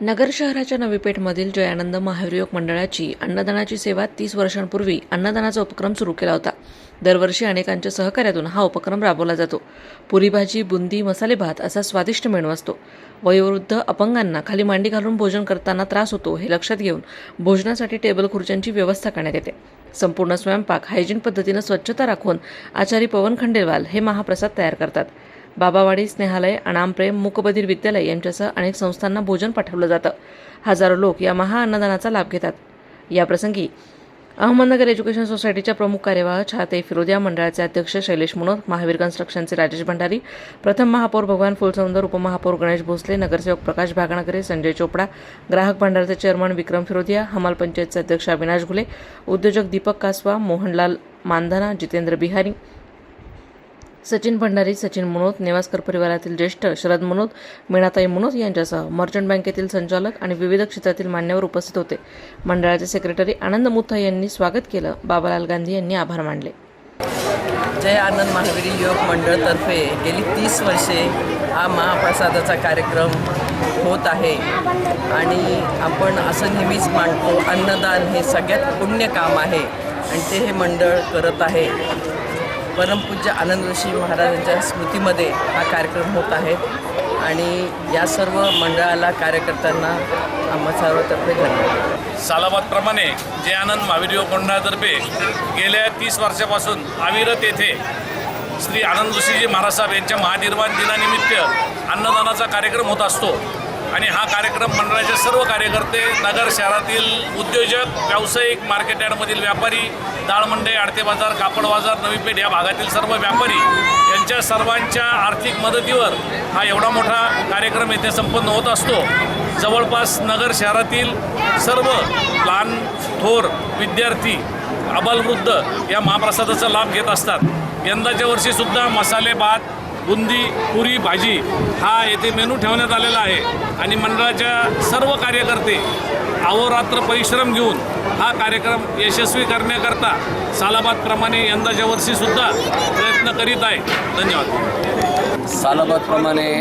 नगर शहराच्या नवीपेठमधील जयानंद महाविरयोग मंडळाची अन्नदानाची सेवा तीस वर्षांपूर्वी अन्नदानाचा उपक्रम सुरू केला होता. दरवर्षी अनेकांच्या सहकार्यातून हा उपक्रम राबवला जातो. पुरी भाजी बुंदी मसाले भात असा स्वादिष्ट मेणू असतो. वयोवृद्ध अपंगांना खाली मांडी घालून भोजन करताना त्रास होतो हे लक्षात घेऊन भोजनासाठी टेबल खुर्च्यांची व्यवस्था करण्यात येते. संपूर्ण स्वयंपाक हायजीन पद्धतीनं स्वच्छता राखून आचारी पवन खंडेलवाल हे महाप्रसाद तयार करतात. बाबावाडी स्नेहालय अनामप्रेम मुकबधीर विद्यालय यांच्यासह अनेक संस्थांना भोजन पाठवलं जातं. हजारो लोक या महा अन्नदानाचा लाभ घेतात. याप्रसंगी अहमदनगर एज्युकेशन सोसायटीच्या प्रमुख कार्यवाह छाते फिरोदिया मंडळाचे अध्यक्ष शैलेश मुनोत महावीर कन्स्ट्रक्शनचे राजेश भंडारी प्रथम महापौर भगवान फुलसुंदर उपमहापौर गणेश भोसले नगरसेवक प्रकाश भागणकरे संजय चोपडा ग्राहक भंडारचे चेअरमन विक्रम फिरोदिया हमाल पंचायतचे अध्यक्ष अविनाश घुले उद्योजक दीपक कासवा मोहनलाल मानधना जितेंद्र बिहारी सचिन भंडारी सचिन मनोत नेवासकर परिवारातील ज्येष्ठ शरद मनोत मीणाताई मनोत यांच्यासह मर्चंट बँकेतील संचालक आणि विविध क्षेत्रातील मान्यवर उपस्थित होते. मंडळाचे सेक्रेटरी आनंद मुथा यांनी स्वागत केलं. बाबालाल गांधी यांनी आभार मानले. जय आनंद महावीर योग मंडळतर्फे गेली तीस वर्षे हा महाप्रसादाचा कार्यक्रम होत आहे. आणि आपण असं नेहमीच मांडतो अन्नदान हे सगळ्यात पुण्य काम आहे. आणि ते हे मंडळ करत आहे. परमपूज्य आनंद ऋषी महाराजांच्या स्मृतीमध्ये हा कार्यक्रम होत आहे. आणि या सर्व मंडळाला कार्यकर्त्यांना आम्हा सर्वतर्फे धन्यवाद. सालाबादप्रमाणे जे आनंद महावीर मंडळातर्फे गेल्या तीस वर्षापासून अविरत येथे श्री आनंद ऋषीजी महाराज साहेब यांच्या महानिर्वाण दिनानिमित्त अन्नदानाचा कार्यक्रम होत असतो. आणि हा कार्यक्रम मंडळाचे सर्व कार्यकर्ते नगर शहरातील उद्योजक व्यावसायिक मार्केट यार्डमधील व्यापारी दाळमंडई आडते बाजार कापड बाजार नवी पेठ या भागातील सर्व व्यापारी यांच्या सर्वांच्या आर्थिक मदतीवर हा एवढा मोठा कार्यक्रम येथे संपन्न होत असतो. जवळपास नगर शहरातील सर्व लहान थोर विद्यार्थी अबालवृद्ध या महाप्रसादाचा लाभ घेत असतात. यंदाच्या वर्षीसुद्धा मसाले भात बुंदी पुरी भाजी हा येथे मेनू ठेवण्यात आलेला आहे. आणि मंडळाच्या सर्व कार्यकर्ते अहोरात्र परिश्रम घेऊन हा कार्यक्रम यशस्वी करण्याकरता सालाबादप्रमाणे यंदाच्या वर्षीसुद्धा प्रयत्न करीत आहे. धन्यवाद. सालाबादप्रमाणे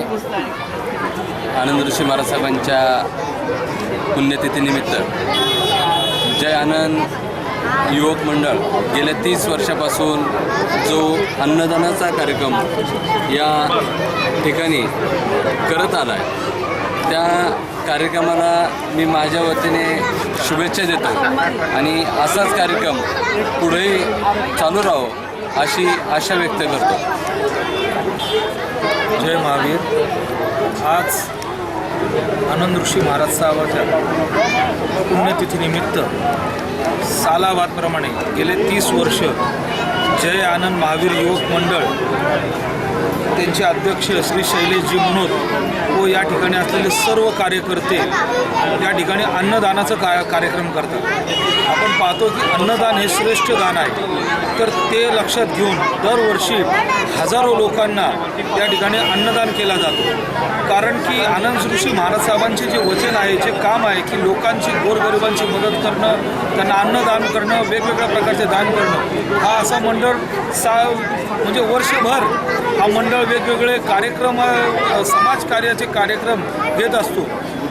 आनंद ऋषी महाराज साहेबांच्या पुण्यतिथीनिमित्त जय आनंद. युवक मंडळ गेल्या तीस वर्षापासून जो अन्नदानाचा कार्यक्रम या ठिकाणी करत आला आहे त्या कार्यक्रमाला मी माझ्या वतीने शुभेच्छा देतो. आणि असाच कार्यक्रम पुढेही चालू राहो अशी आशा व्यक्त करतो. जय महावीर. आज आनंद ऋषी महाराज साहेबाच्या पुण्यतिथीनिमित्त सालावादप्रमाणे गेले तीस वर्ष जय आनंद महावीर युवक मंडळ त्यांचे अध्यक्ष श्री शैलेशजी मनोद व हो या ठिकाणी असलेले सर्व कार्यकर्ते या ठिकाणी अन्नदानाचं का कार्यक्रम करतात. आपण पाहतो की अन्नदान हे श्रेष्ठ दान आहे. तर ते लक्षात घेऊन दरवर्षी हजारो लोकांना या ठिकाणी अन्नदान केला जातो. कारण की आनंद ऋषी महाराज साहेबांचे जे वचन आहे जे काम आहे की लोकांची गोरगरिबांची मदत करणं त्यांना अन्नदान करणं वेगवेगळ्या प्रकारचे दान करणं हा असा मंडळ सा म्हणजे वर्षभर हा मंडळ वेगवेगळे कार्यक्रम समाजकार्याचे कार्यक्रम घेत असतो.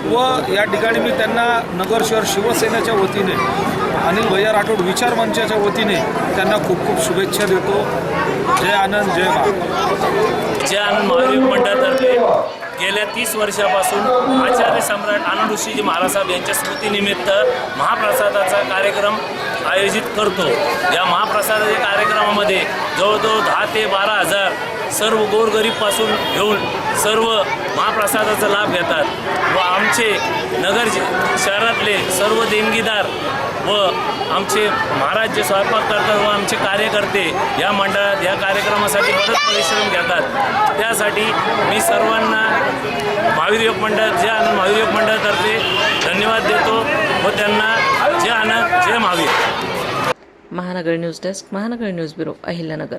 व या ठिकाणी मी त्यांना नगर शहर शिवसेनेच्या वतीने अनिल भैया राठोड विचार मंचाच्या वतीने त्यांना खूप खूप शुभेच्छा देतो. जय आनंद जय महाराज जय आनंद महादेव मंडळातर्फे. गेल्या तीस वर्षापासून आचार्य सम्राट आनंद ऋषीजी महाराज साहेब यांच्या स्मृतीनिमित्त महाप्रसादाचा कार्यक्रम आयोजित करतो. या महाप्रसादाच्या कार्यक्रमामध्ये जवळजवळ दहा ते बारा हजार सर्व गोरगरीबपासून घेऊन सर्व महाप्रसादाचा लाभ घेतात व आमचे नगर शहरातले सर्व देणगीदार व आमचे महाराज जे स्वयंपाक करतात व आमचे कार्यकर्ते या मंडळात या कार्यक्रमासाठी बरेच परिश्रम घेतात. त्यासाठी मी सर्वांना महावीर योग मंडळ जे आनंद महावीर योग मंडळातर्फे धन्यवाद देतो व त्यांना जे आनंद जय Mahavir. Mahanagar news desk Mahanagar news bureau Ahilyanagar.